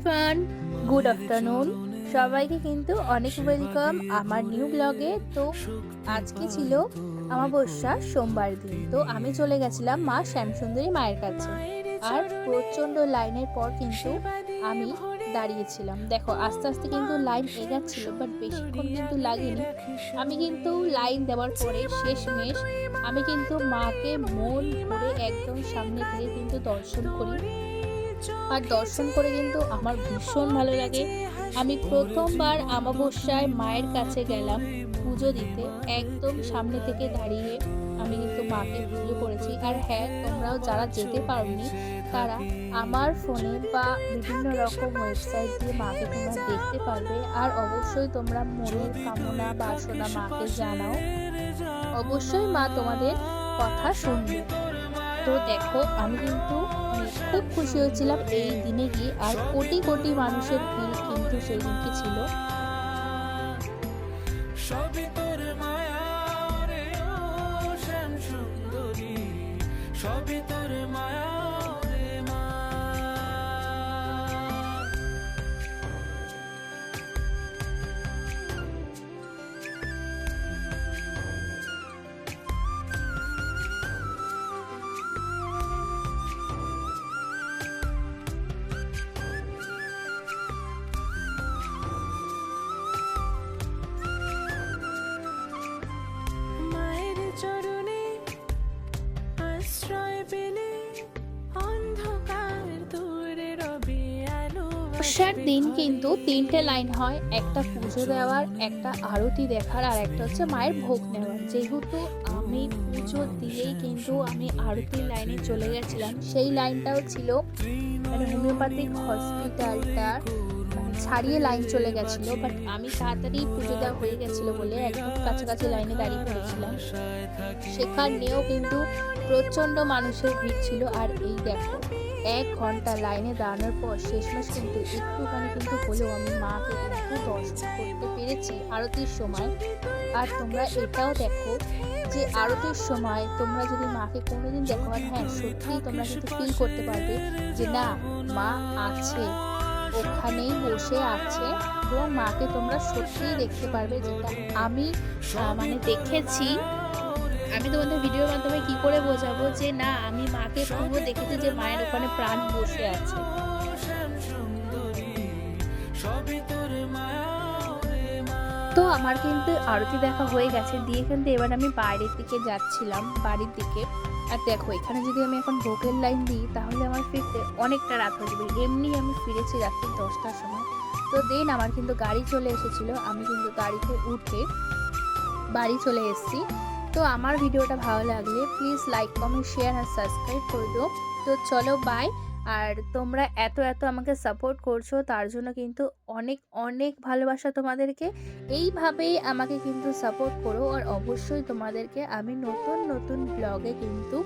Everyone good afternoon সবাইকে কিন্তু অনেক ওয়েলকাম আমার নিউ ব্লগে তো আজকে ছিল অমাবস্যা, সোমবার দিন। তো আমি চলে গেছিলাম মা শ্যামসুন্দরী মায়ের কাছে। আর প্রচণ্ড লাইনের পর কিন্তু আমি দাঁড়িয়েছিলাম। দেখো, আস্তে আস্তে কিন্তু লাইন এগাচ্ছিল বাট বেশিক্ষণ কিন্তু লাগেনি। আমি কিন্তু লাইন দেওয়ার পরে শেষমেশ আমি কিন্তু মাকে মন ভরে একদম সামনে থেকে কিন্তু দর্শন করি। আর দর্শন করে কিন্তু আমার ভীষণ ভালো লাগে। আমি প্রথমবার আমাবস্যায় মায়ের কাছে গেলাম পুজো দিতে, একদম সামনে থেকে দাঁড়িয়ে আমি কিন্তু মাকে পুজো করেছি। আর হ্যাঁ তোমরাও যারা যেতে পারোনি, তারা আমার ফোনে বা বিভিন্ন রকম ওয়েবসাইট দিয়ে মাকে তোমরা দেখতে পারবে। আর অবশ্যই তোমরা মনের কামনা বাসনা মাকে জানাও। অবশ্যই মা তোমাদের কথা শুনবে। তো দেখো, আমি কিন্তু খুব খুশি হয়েছিলাম এই দিনে গিয়ে। আর কোটি কোটি মানুষের ভিড় কিন্তু সেই দিনকে ছিল। সবই তোর মায়া আলো দিন কিন্তু তিনটে লাইন হয়, একটা পুজো দেওয়ার, একটা আরতি দেখার, আর একটা হচ্ছে মায়ের ভোগ নেওয়ার। যেহেতু আমি পুজো দিয়েই কিন্তু আমি আরতির লাইনে চলে গেছিলাম, সেই লাইনটাও ছিল মানে হোমিওপ্যাথিক হসপিটালটা ছাড়িয়ে লাইন চলে গেছিল বাট আমি তাড়াতাড়ি পুজো দেওয়া হয়ে গেছিল বলে একদম কাছাকাছি লাইনে দাঁড়িয়ে পড়েছিলাম। সেখানেও কিন্তু প্রচণ্ড মানুষের ভিড় ছিল, আর এই দেখো এক ঘণ্টা লাইনে দাঁড়ানোর পর শেষমেশ কিন্তু একটুখানি কিন্তু হলেও আমি মাকে কিন্তু দর্শন করতে পেরেছি আরতির সময়। আর তোমরা এটাও দেখো যে আরতির সময় তোমরা যদি মাকে কোনোদিন দেখো, আর হ্যাঁ সত্যিই তোমরা কিন্তু ফিল করতে পারবে যে না, মা আছে, ওখানেই বসে আছে এবং মাকে তোমরা সত্যিই দেখতে পারবে যেটা আমি মানে দেখেছি। আমি তোমাদের ভিডিওর মাধ্যমে কি করে বোঝাবো যে না, আমি মাকে পুরো দেখেছি যে মায়ের ওখানে প্রাণ বসে আছে। তো আমার কিন্তু আরতি দেখা হয়ে গেছে, দিয়ে কিন্তু এবার আমি বাইরের দিকে যাচ্ছিলাম, বাড়ির দিকে। আর দেখো, এখানে যদি আমি এখন ভোগের লাইন দিই, তাহলে আমার ফিরতে অনেকটা রাত হয়ে যাবে। এমনি আমি ফিরেছি রাত্রি দশটার সময়। তো দেন আমার কিন্তু গাড়ি চলে এসেছিল, আমি কিন্তু গাড়িতে উঠে বাড়ি চলে এসেছি। তো আমার ভিডিওটা ভালো লাগলে প্লিজ লাইক কমেন্ট শেয়ার আর সাবস্ক্রাইব করে দিও। তো চলো বাই আর তোমরা এত এত আমাকে সাপোর্ট করছ, তার জন্য কিন্তু অনেক অনেক ভালোবাসা তোমাদেরকে। এইভাবেই আমাকে কিন্তু সাপোর্ট করো। আর অবশ্যই তোমাদেরকে আমি নতুন নতুন ব্লগে কিন্তু